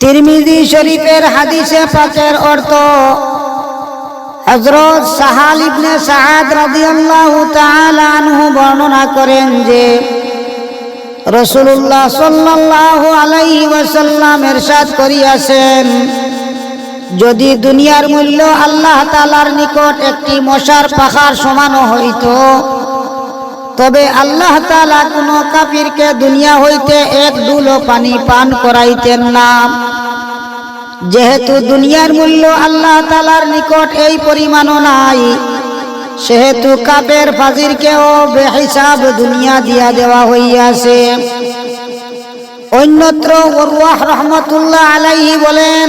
তিরমিজি শরীফের হাদিসে পাকের অর্থ হজরত সাহাল ইবনে সাহাদ রাদিয়াল্লাহু তাআলা আনহু বর্ণনা করেন যে রসুল্লাহ সাল্লাল্লাহু আলাইহি ওয়াসাল্লাম এরশাদ করিয়াছেন, যদি দুনিয়ার মূল্য আল্লাহ তালার নিকট একটি মশার পাখার সমানও হইত তবে আল্লাহ তালা কোনো কাফিরকে দুনিয়া হইতে এক ডুলো পানি পান করাইতেন না। যেহেতু দুনিয়ার মূল্য আল্লাহ তালার নিকট এই পরিমাণও নাই, সেহেতু কাপের ফাজিরকেও বেহিসাব দুনিয়া দিয়া দেওয়া হইয়াছে। অন্যত্র ওরওয়াহ রহমতুল্লাহ আলাইহি বলেন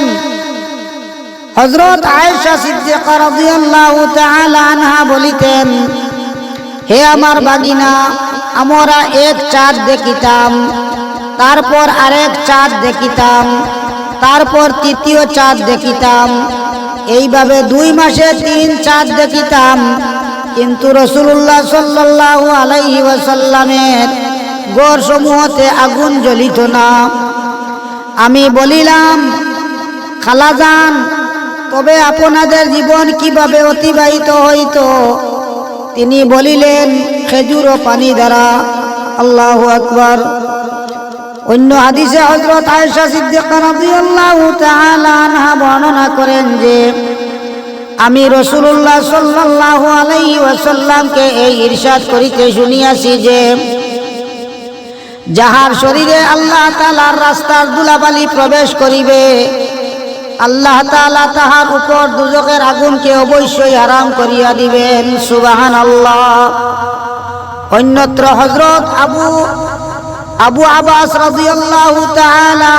হজরত আয়েশা সিদ্দিকা রাদিয়াল্লাহু তাআলা আনহা বলিতেন হে আমার বাগিনা, আমরা এক চাঁদ দেখিতাম, তারপর আরেক চাঁদ দেখিতাম, তারপর তৃতীয় চাঁদ দেখিতাম। এইভাবে দুই মাসে তিন চাঁদ দেখিতাম। কিন্তু রসুল্লাহ সাল্লাল্লাহু আলাইহি ওয়াসাল্লামের গড় সমূহতে আগুন জ্বলিত না। আমি বলিলাম, খালাজান, তবে আপনাদের জীবন কীভাবে অতিবাহিত হইত? তিনি বলিলেন, খেজুর ও পানি দ্বারা। আল্লাহ আকবর। অন্য হাদিসে হজরত আয়েশা সিদ্দিকা বর্ণনা করেন যে, আমি রসুল্লাহ সাল্লাল্লাহু আলাইহি ওয়াসাল্লামকে এই ইরশাদ করিতে শুনিয়াছি যে, যাহার শরীরে আল্লাহ তাআলার রাস্তার দুলাবালি প্রবেশ করিবে আল্লাহ তালা তাহার উপর দুজকের আগুনকে অবশ্যই আরাম করিয়া দিবেন সুবাহান আল্লাহ অন্যত্র হজরত আবু আবু আবাস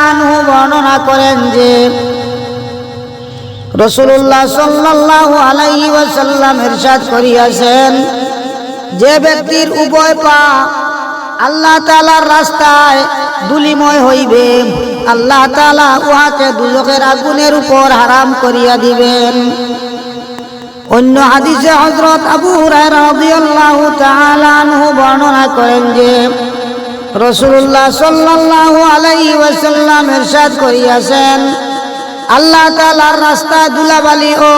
আনহু বর্ণনা করেন যে রসুল্লাহ সাল্লাল্লাহু আলাইহি ওয়াসাল্লাম ইরশাদ করিয়াছেন, যে ব্যক্তির উভয় পা আল্লাহ তাআলার রাস্তায় দুলিময় হইবে আল্লাহ তালা উহাকে দুজকের আগুনের উপর হারাম করিয়া দিবেন। অন্য হাদিসে হযরত আবু রাদিয়াল্লাহু তাআলা আনহু বর্ণনা করেন যে, রাসূলুল্লাহ সাল্লাল্লাহু আলাইহি ওয়াসাল্লাম ইরশাদ করিয়াছেন, আল্লাহ তাআলার রাস্তায় দুলাবালি ও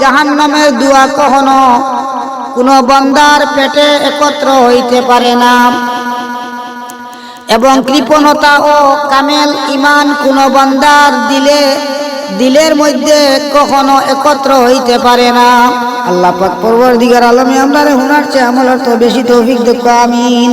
জাহান্নামের দুয়া কখনো কোনো বন্দার পেটে একত্র হইতে পারে না। এবং কৃপণতা ও কামেল ইমান কোন বান্দার দিলে, দিলের মধ্যে কখনো একত্র হইতে পারে না। আল্লাহ পাক পরবর দিগার আলমী আমরা হুনার চেয়ে আমলার তো বেশি তৌফিক দেখো, আমিন।